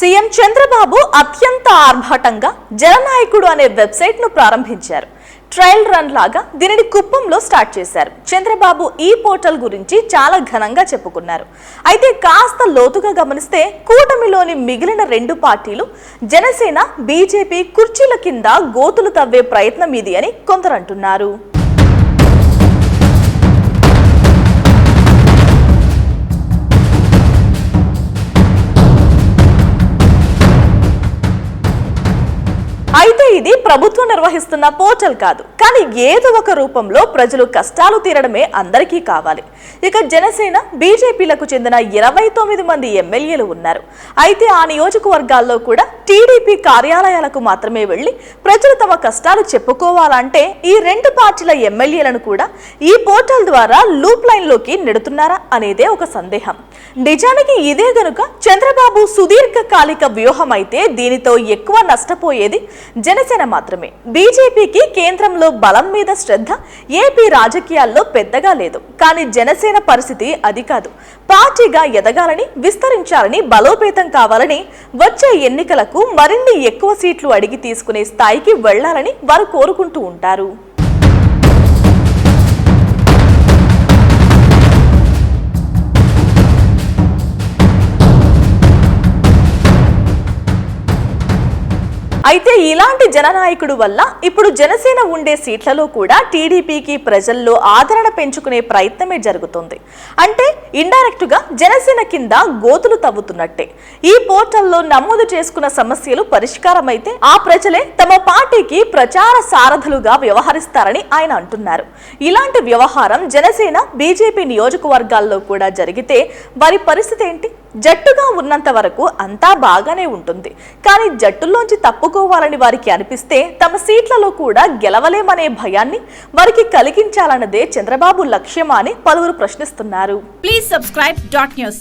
CM Chandrababu అత్యంత ఆర్భాటంగా జననాయకుడు అనే వెబ్సైట్ను ప్రారంభించారు. ట్రయల్ రన్ లాగా దీనిని కుప్పంలో స్టార్ట్ చేశారు. చంద్రబాబు ఈ పోర్టల్ గురించి చాలా ఘనంగా చెప్పుకున్నారు. అయితే కాస్త లోతుగా గమనిస్తే కూటమిలోని మిగిలిన రెండు పార్టీలు జనసేన బీజేపీ కుర్చీల కింద గోతులు తవ్వే ప్రయత్నం ఇది అని కొందరు అయితే ఇది ప్రభుత్వం నిర్వహిస్తున్న పోర్టల్ కాదు. కానీ ఏదో ఒక రూపంలో ప్రజలు కష్టాలు తీరడమే అందరికీ కావాలి. ఇక జనసేన బీజేపీలకు చెందిన ఇరవై తొమ్మిది మంది ఎమ్మెల్యేలు ఉన్నారు. అయితే ఆ నియోజకవర్గాల్లో కూడా టీడీపీ కార్యాలయాలకు మాత్రమే వెళ్ళి ప్రజలు తమ కష్టాలు చెప్పుకోవాలంటే ఈ రెండు పార్టీల ఎమ్మెల్యేలను కూడా ఈ పోర్టల్ ద్వారా లూప్ లైన్లోకి నెడుతున్నారా అనేదే ఒక సందేహం. నిజానికి ఇదే గనుక చంద్రబాబు సుదీర్ఘకాలిక వ్యూహం అయితే దీనితో ఎక్కువ నష్టపోయేది జనసేన మాత్రమే. బీజేపీకి కేంద్రంలో బలం మీద శ్రద్ధ ఏపీ రాజకీయాల్లో పెద్దగా లేదు. కానీ జనసేన పరిస్థితి అది కాదు. పార్టీగా ఎదగాలని విస్తరించాలని బలోపేతం కావాలని వచ్చే ఎన్నికలకు మరిన్ని ఎక్కువ సీట్లు అడిగి తీసుకునే స్థాయికి వెళ్ళాలని వారు కోరుకుంటూ ఉంటారు. అయితే ఇలాంటి జననాయకుడు వల్ల ఇప్పుడు జనసేన ఉండే సీట్లలో కూడా టీడీపీకి ప్రజల్లో ఆదరణ పెంచుకునే ప్రయత్నమే జరుగుతుంది. అంటే ఇండైరెక్ట్గా జనసేన కింద గోతులు తవ్వుతున్నట్టే. ఈ పోర్టల్లో నమోదు చేసుకున్న సమస్యలు పరిష్కారమైతే ఆ ప్రజలే తమ పార్టీకి ప్రచార సారథులుగా వ్యవహరిస్తారని ఆయన అంటున్నారు. ఇలాంటి వ్యవహారం జనసేన బీజేపీ నియోజకవర్గాల్లో కూడా జరిగితే వారి పరిస్థితి ఏంటి? జట్టుగా ఉన్నంత వరకు అంతా బాగానే ఉంటుంది. కానీ జట్టులోంచి తప్పుకోవాలని వారికి అనిపిస్తే తమ సీట్లలో కూడా గెలవలేమనే భయాన్ని వారికి కలిగించాలన్నదే చంద్రబాబు లక్ష్యమా అని పలువురు ప్రశ్నిస్తున్నారు. Please subscribe dot news